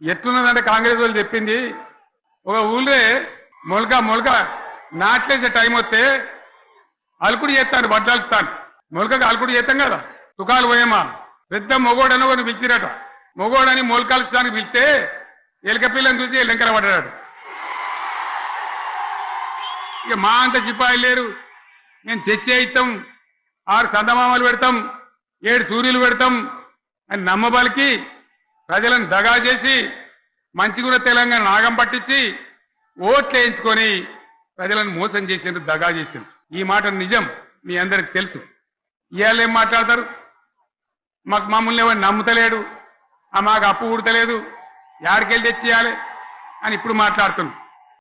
ఎట్లున్నదంటే కాంగ్రెస్ వాళ్ళు చెప్పింది. ఒక ఊళ్ళే మొలక మొలక నాట్లేసే టైం వస్తే అలుకుడు చేస్తాను బట్టలుతాను మొలకకి అలుకుడు చేస్తాం కదా తుకాలు పోయేమా పెద్ద మొగోడని ఒకరిని పిలిచిరట. మొగోడని మొలకాల్చడానికి పిలిస్తే ఎలక పిల్లని చూసి ఎల్లెంకర పడ్డాడు. ఇక మా అంత సిపాయిలు లేరు. నేను తెచ్చే ఇస్తాం ఆరు సందమామలు పెడతాం ఏడు సూర్యులు పెడతాం అని నమ్మబలికి ప్రజలను దగా చేసి మంచిగుణ తెలంగాణ నాగం పట్టించి ఓట్లు వేయించుకొని ప్రజలను మోసం చేసిండ్రు దగా చేసిండ్రు ఈ మాట నిజం మీ అందరికి తెలుసు. ఇవాళ ఏం మాట్లాడతారు? మాకు మమ్మల్ని ఎవరు నమ్ముతలేడు ఆ మాకు అప్పు ఉడతలేదు యాడికెళ్ళి తెచ్చియాలి అని ఇప్పుడు మాట్లాడుతున్నాం.